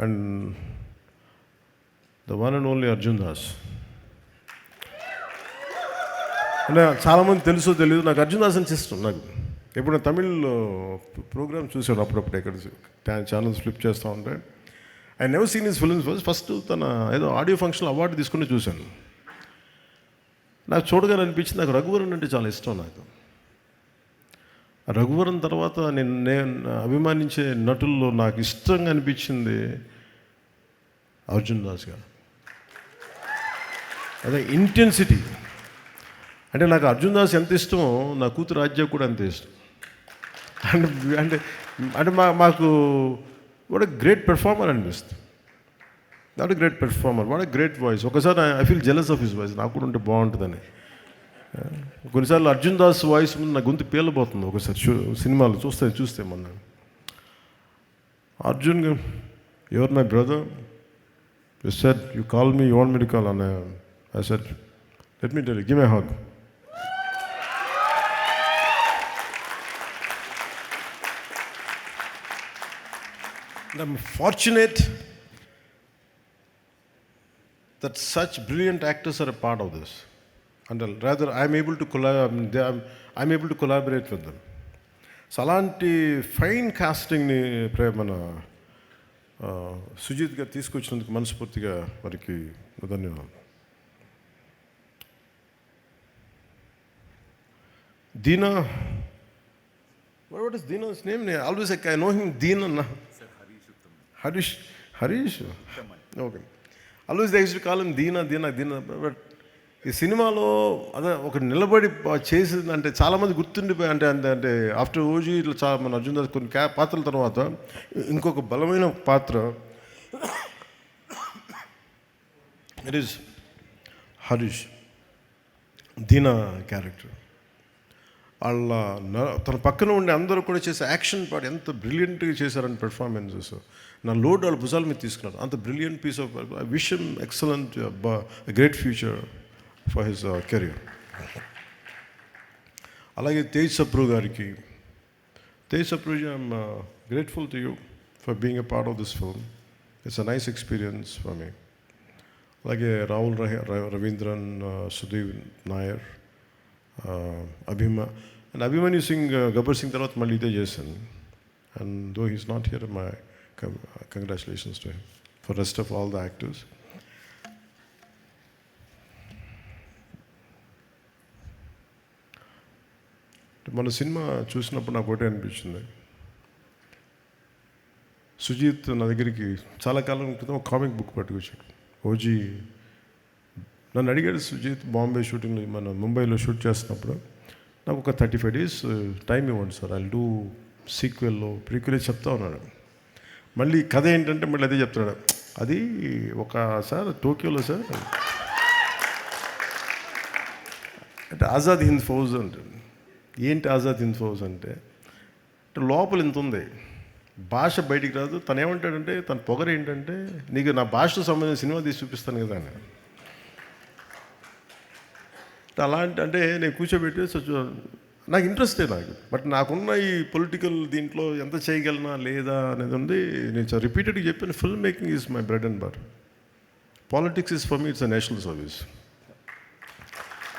And the one and only Arjun Das అంటే చాలామంది తెలుసో తెలియదు నాకు అర్జున్ దాస్ అని ఇష్టం. నాకు ఎప్పుడు తమిళ్ళో ప్రోగ్రామ్ చూశాను అప్పుడప్పుడు ఇక్కడ ఛానల్స్ ఫ్లిప్ చేస్తూ ఉంటే. I never seen his films first తన ఏదో ఆడియో ఫంక్షన్ అవార్డు తీసుకుని చూశాను. నాకు చూడగానే అనిపించింది నాకు రఘువరన్ అంటే చాలా ఇష్టం నాకు. రఘువరన్ తర్వాత నేను నేను అభిమానించే నటుల్లో నాకు ఇష్టంగా అనిపించింది అర్జున్ దాస్ గారు. అదే ఇంటెన్సిటీ. అంటే నాకు అర్జున్ దాస్ ఎంత ఇష్టమో నా కూతురు రాజ్య కూడా అంత ఇష్టం. అంటే అంటే అంటే మా మాకు వాడు గ్రేట్ పెర్ఫార్మర్ అనిపిస్తుంది. వాడు గ్రేట్ పెర్ఫార్మర్ వాడు గ్రేట్ వాయిస్. ఒకసారి I feel jealous of his voice నాకు కూడా ఉంటే బాగుంటుందని. కొన్నిసార్లు అర్జున్ దాస్ వాయిస్ ముందు నా గొంతు పేలబోతుంది. ఒకసారి చూ సినిమాలు చూస్తే చూస్తే మొన్న. Arjun your my brother? You set you call me you want me to call అన్న I set let me tell give my hug I'm that that such actors are are part of this I'm able to collab- they are- I'm able to collaborate with them. So అలాంటి fine కాస్టింగ్ని మన సుజిత్ గారు తీసుకొచ్చినందుకు మనస్ఫూర్తిగా వారికి ధన్యవాదాలు. Deena what is Deena's name always I know him Deen అన్న. Harish Harish okay always to column Deena Deena Deena but ఈ సినిమాలో అదే ఒక నిలబడి చేసింది అంటే చాలామంది గుర్తుండిపోయి అంటే అంటే అంటే ఆఫ్టర్ ఓజీ ఇట్లా చాలా మన అర్జున్ దాస్ కొన్ని పాత్రల తర్వాత ఇంకొక బలమైన పాత్ర it is Harish Deena character. వాళ్ళ తన పక్కన ఉండే అందరూ కూడా చేసే యాక్షన్ పార్ట్ ఎంత బ్రిలియంట్గా చేశారని పెర్ఫార్మెన్సెస్. నా లోడ్ వాళ్ళ భుజాల మీద తీసుకున్నారు. అంత బ్రిలియంట్ పీస్ ఆఫ్ విషయం excellent great future. For his career అలాగే తేజ్ సప్రు గారికి Tej Sapru I'm grateful to you for being a part of this film it's a nice experience for me అలాగే రాహుల్ రహ- ర- రవీంద్రన్ సుధీర్ నాయర్ అభిమా అండ్ అభిమన్యు సింగ్ గబ్బర్ సింగ్ తర్వాత మళ్ళీ ఇదే చేశాను. And though he's not here my congratulations to him for rest of all the actors మన సినిమా చూసినప్పుడు నాకు ఒకటే అనిపించింది. సుజీత్ నా దగ్గరికి చాలా కాలం క్రితం ఒక కామిక్ బుక్ పట్టుకొచ్చాడు. ఓజీ నన్ను అడిగాడు సుజీత్ బాంబే షూటింగ్లో మన ముంబైలో షూట్ చేస్తున్నప్పుడు నాకు ఒక థర్టీ ఫైవ్ డేస్ టైం ఇవ్వండి సార్ ఐ డూ సీక్వెల్లో ప్రీక్వెల్ చెప్తా ఉన్నాడు మళ్ళీ కథ ఏంటంటే మళ్ళీ అదే చెప్తున్నాడు. అది ఒక సార్ టోక్యోలో సార్. అంటే ఆజాద్ హింద్ ఫౌజ్ అంటే. ఏంటి ఆజాద్ హింద్ ఫౌజ్ అంటే? లోపల ఇంత ఉంది. భాష బయటికి రాదు. తను ఏమంటాడంటే తన పొగరు ఏంటంటే నీకు నా భాషతో సంబంధించిన సినిమా తీసి చూపిస్తాను కదా అని. అలాంటి అంటే నేను కూర్చోబెట్టి నాకు ఇంట్రెస్టే నాకు. బట్ నాకున్న ఈ పొలిటికల్ దీంట్లో ఎంత చేయగలనా లేదా అనేది ఉంది. నేను రిపీటెడ్గా చెప్పాను film making is my bread and butter politics is for me it's a national service.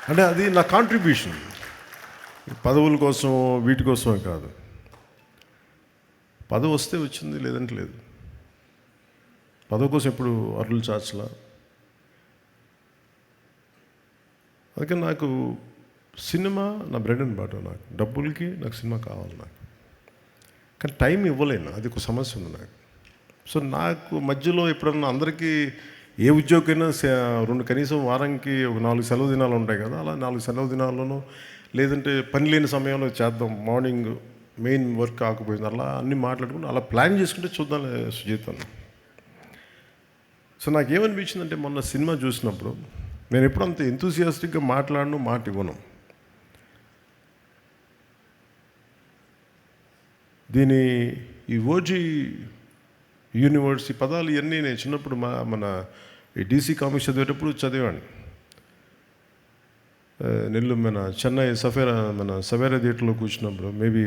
అంటే అది నా కాంట్రిబ్యూషన్. పదవుల కోసం వీటి కోసమే కాదు. పదవి వస్తే వచ్చింది లేదంటే లేదు. పదవి కోసం ఎప్పుడు అరులు చాచలా? అందుకే నాకు సినిమా నా బ్రెడ్ అండ్ బటర్ నాకు. డబ్బులకి నాకు సినిమా కావాలి నాకు. కానీ టైం ఇవ్వలేను అది ఒక సమస్య ఉంది నాకు. సో నాకు మధ్యలో ఎప్పుడన్నా అందరికీ ఏ ఉద్యోగైనా రెండు కనీసం వారానికి ఒక నాలుగు సెలవు దినాలు ఉంటాయి కదా అలా నాలుగు సెలవు దినాల్లోనూ లేదంటే పని లేని సమయంలో చేద్దాం మార్నింగ్ మెయిన్ వర్క్ కాకపోయింది అలా అన్ని మాట్లాడుకుని అలా ప్లాన్ చేసుకుంటే చూద్దాం సుజీతను సో నాకేమనిపించిందంటే మొన్న సినిమా చూసినప్పుడు నేను ఎప్పుడు అంత ఎంతూసియాస్టిక్గా మాట్లాడను మాట ఇవ్వను. దీని ఈ ఓజీ యూనివర్స్ ఈ పదాలు ఇవన్నీ నేను చిన్నప్పుడు మా మన ఈ డీసీ కామిక్స్ చదివేటప్పుడు చదివాను. నెల్లు మన చెన్నై సఫేరా మన సవేరా థియేటర్లో కూర్చున్నప్పుడు maybe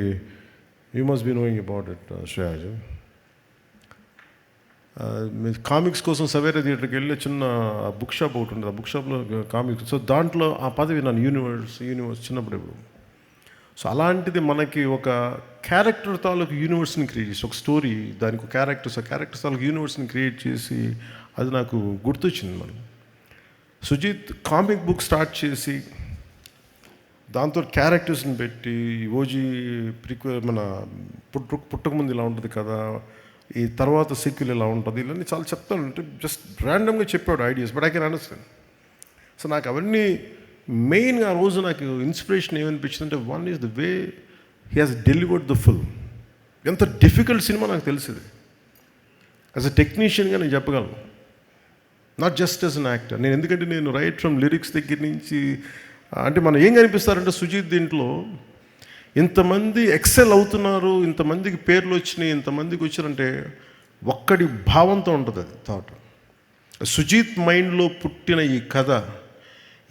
you must be knowing about it Shreyas. Comics కోసం సవేరా థియేటర్కి వెళ్ళి చిన్న బుక్ షాప్ ఒకటి ఉంటుంది ఆ బుక్ షాప్లో కామిక్స్. సో దాంట్లో ఆ పదవి నన్ను యూనివర్స్ యూనివర్స్ చిన్నప్పుడు ఇప్పుడు. సో అలాంటిది మనకి ఒక క్యారెక్టర్ తాలూకు యూనివర్స్ని క్రియేట్ చేసి ఒక స్టోరీ దానికి ఒక క్యారెక్టర్స్ ఆ క్యారెక్టర్స్ తాలూకు యూనివర్స్ని క్రియేట్ చేసి అది నాకు గుర్తొచ్చింది మనం సుజిత్ కామిక్ బుక్ స్టార్ట్ చేసి దాంతో క్యారెక్టర్స్ని పెట్టి ఓజీ ప్రిక్వ మన పుట్టు పుట్టకముందు ఇలా ఉంటుంది కదా ఈ తర్వాత సీక్వెల్ ఇలా ఉంటుంది ఇలాంటి చాలా చెప్తాను. అంటే జస్ట్ ర్యాండమ్గా చెప్పాడు ideas but I can understand so నాకు అవన్నీ మెయిన్గా ఆ రోజు నాకు ఇన్స్పిరేషన్ ఏమనిపించింది అంటే one is the way he has delivered the full ఎంత డిఫికల్ట్ సినిమా నాకు తెలిసింది. యాజ్ అ టెక్నీషియన్గా నేను చెప్పగలను. Not just as an actor నేను ఎందుకంటే నేను రైట్ ఫ్రమ్ లిరిక్స్ దగ్గర నుంచి అంటే మనం ఏం కనిపిస్తారంటే సుజీత్ దీంట్లో ఇంతమంది ఎక్సెల్ అవుతున్నారు ఇంతమందికి పేర్లు వచ్చినాయి ఇంతమందికి వచ్చారంటే ఒక్కడి భావంతో ఉంటుంది అది థాట్ సుజీత్ మైండ్లో పుట్టిన ఈ కథ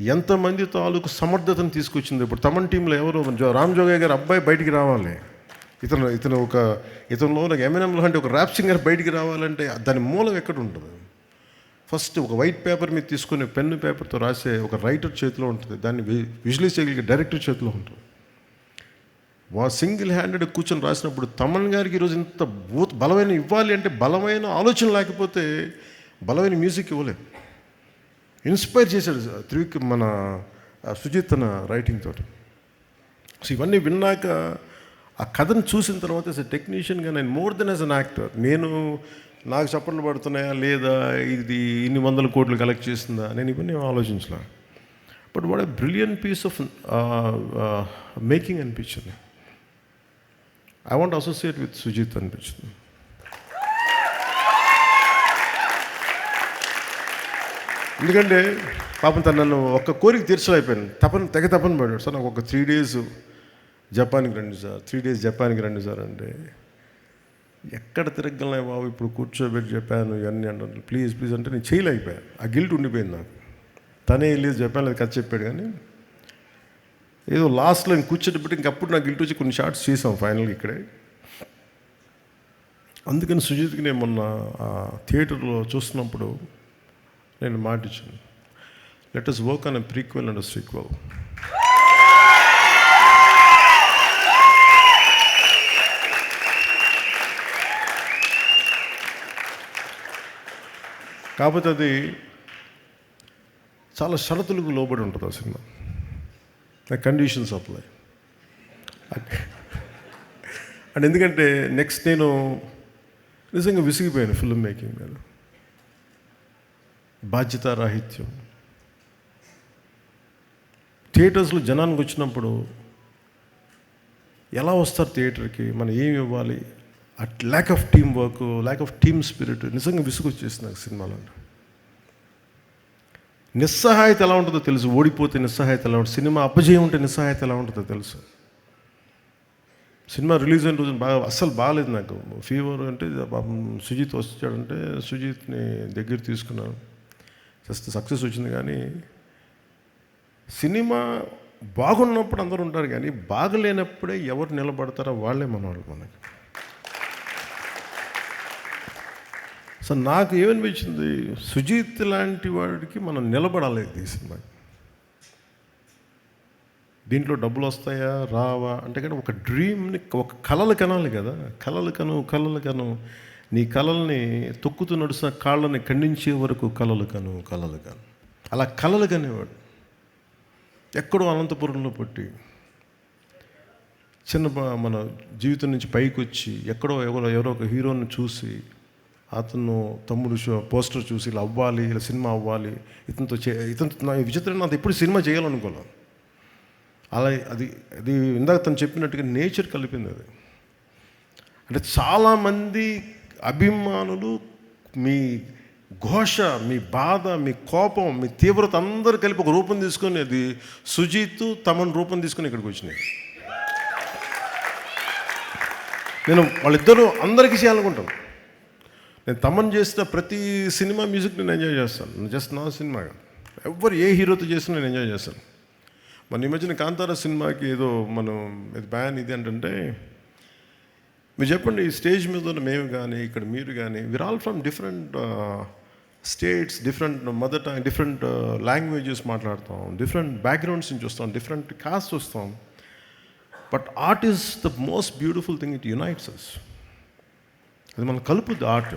ఎంతమంది తాలూకు సమర్థతను తీసుకొచ్చింది. ఇప్పుడు తమన్ టీంలో ఎవరు జో- రామ్ జోగయ్య గారు అబ్బాయి బయటికి రావాలి. ఇతను ఇతను ఒక ఇతనిలో నాకు ఎమ్ఎన్ఎంలో అంటే ఒక ర్యాప్ సింగర్ బయటికి రావాలంటే దాని మూలం ఎక్కడ ఉంటుంది? ఫస్ట్ ఒక వైట్ పేపర్ మీద తీసుకుని పెన్ను పేపర్తో రాసే ఒక రైటర్ చేతిలో ఉంటుంది. దాన్ని విజువలైజ్ చేయగలిగే డైరెక్టర్ చేతిలో ఉంటుంది. వా సింగిల్ హ్యాండెడ్ కూర్చొని రాసినప్పుడు తమన్ గారికి ఈరోజు ఇంత భూత బలమైన ఇవ్వాలి అంటే బలమైన ఆలోచన లేకపోతే బలమైన మ్యూజిక్ ఇవ్వలేదు ఇన్స్పైర్ చేశాడు త్రివిక్ మన సుజిత్ తన రైటింగ్ తోటి. సో ఇవన్నీ విన్నాక ఆ కథను చూసిన తర్వాత యాజ్ ఎ టెక్నీషియన్గా నేను more than as an actor నేను నాకు చప్పట్లు పడుతున్నాయా లేదా? ఇది ఇన్ని వందల కోట్లు కలెక్ట్ చేసిందా? నేను ఇవన్నీ ఆలోచించలే. But what a brilliant piece of making అనిపించింది. I want associate with Sujith అనిపించింది. ఎందుకంటే పాపం తను నన్ను ఒక్క కోరిక తీర్చలేకపోయాను. తపన తెగ తపన పడాడు సార్ నాకు ఒక త్రీ డేస్ జపాన్కి రండి సార్. త్రీ డేస్ జపాన్కి రండి సార్ అంటే ఎక్కడ తిరగలే బాబు ఇప్పుడు కూర్చోబెట్టి చెప్పాను ఇవన్నీ అంటాను ప్లీజ్ ప్లీజ్ అంటే నేను చేయలేకపోయాను. ఆ గిల్ట్ ఉండిపోయింది నాకు. తనే వెళ్ళేది చెప్పాను లేదు కథ చెప్పాడు కానీ ఏదో లాస్ట్లో నేను కూర్చోబెట్టి ఇంకప్పుడు నాకు గిల్ట్ వచ్చి కొన్ని షార్ట్స్ చేసాం ఫైనల్గా ఇక్కడే. అందుకని సుజిత్కి నేను మొన్న ఆ థియేటర్లో చూస్తున్నప్పుడు నేను మాటిచ్చాను. Let us work on prequel and sequel కాకపోతే అది చాలా షరతులకు లోబడి ఉంటుంది ఆ సినిమా. కండిషన్స్ అప్లై అండ్ ఎందుకంటే నెక్స్ట్ నేను నిజంగా విసిగిపోయాను ఫిల్మ్ మేకింగ్ మీద. బాధ్యతారాహిత్యం. థియేటర్స్లో జనానికి వచ్చినప్పుడు ఎలా వస్తారు థియేటర్కి మనం ఏమి ఇవ్వాలి? At lack of team work lack of team spirit నిజంగా విసుగొచ్చేసింది నాకు సినిమాలో. నిస్సహాయత ఎలా ఉంటుందో తెలుసు. ఓడిపోతే నిస్సహాయత ఎలా ఉంటుంది సినిమా అపజయం ఉంటే నిస్సహాయత ఎలా ఉంటుందో తెలుసు. సినిమా రిలీజ్ అయిన రోజు బాగా అస్సలు బాగాలేదు నాకు. ఫీవర్ అంటే పాపం సుజిత్ వచ్చాడంటే సుజిత్ని దగ్గర తీసుకున్నాను. జస్ట్ సక్సెస్ వచ్చింది కానీ సినిమా బాగున్నప్పుడు అందరూ ఉంటారు కానీ బాగలేనప్పుడే ఎవరు నిలబడతారో వాళ్ళే మనవాళ్ళు మనకి. సో నాకు ఏమనిపించింది? సుజీత్ లాంటి వాడికి మనం నిలబడాలి ఈ సినిమా. దీంట్లో డబ్బులు వస్తాయా? రావా? అంటే కానీ ఒక డ్రీమ్ని ఒక కళలు కనాలి కదా. కళలు కను కళలు కను. నీ కళల్ని తొక్కుతూ నడుస్తున్న కాళ్ళని ఖండించే వరకు కళలు కను కళలు కను. అలా కళలు కనేవాడు. ఎక్కడో అనంతపురంలో పుట్టి చిన్న మన జీవితం నుంచి పైకి వచ్చి ఎక్కడో ఎవరో ఎవరో ఒక హీరోని చూసి అతను తమ్ముడు షో పోస్టర్ చూసి ఇలా అవ్వాలి ఇలా సినిమా అవ్వాలి ఇతనితో చే ఇతనితో నా విచిత్రం నాది ఎప్పుడు సినిమా చేయాలనుకోలేదు. అలా అది అది ఇందాక తను చెప్పినట్టుగా నేచర్ కలిపింది అది. అంటే చాలామంది అభిమానులు మీ ఘోష మీ బాధ మీ కోపం మీ తీవ్రత అందరూ కలిపి ఒక రూపం తీసుకొని అది సుజీత్ తమన్ రూపం తీసుకొని ఇక్కడికి వచ్చినాయి. నేను వాళ్ళిద్దరూ అందరికీ చేయాలనుకుంటాను. నేను తమన్ చేసిన ప్రతి సినిమా మ్యూజిక్ నేను ఎంజాయ్ చేస్తాను. జస్ట్ నా సినిమా ఎవ్వరు ఏ హీరోతో చేసినా నేను ఎంజాయ్ చేస్తాను. మన ఈ మధ్యన కాంతార సినిమాకి ఏదో మనం ఇది బ్యాన్ ఇది ఏంటంటే మీరు చెప్పండి ఈ స్టేజ్ మీద ఉన్న మేము కానీ ఇక్కడ మీరు కానీ we're all from different states different mother tongue different languages మాట్లాడతాం డిఫరెంట్ బ్యాక్గ్రౌండ్స్ నుంచి వస్తాం డిఫరెంట్ కాస్ట్ వస్తాం. But art is the most beautiful thing it unites us అది మనం కలుపుద్ది ఆర్ట్.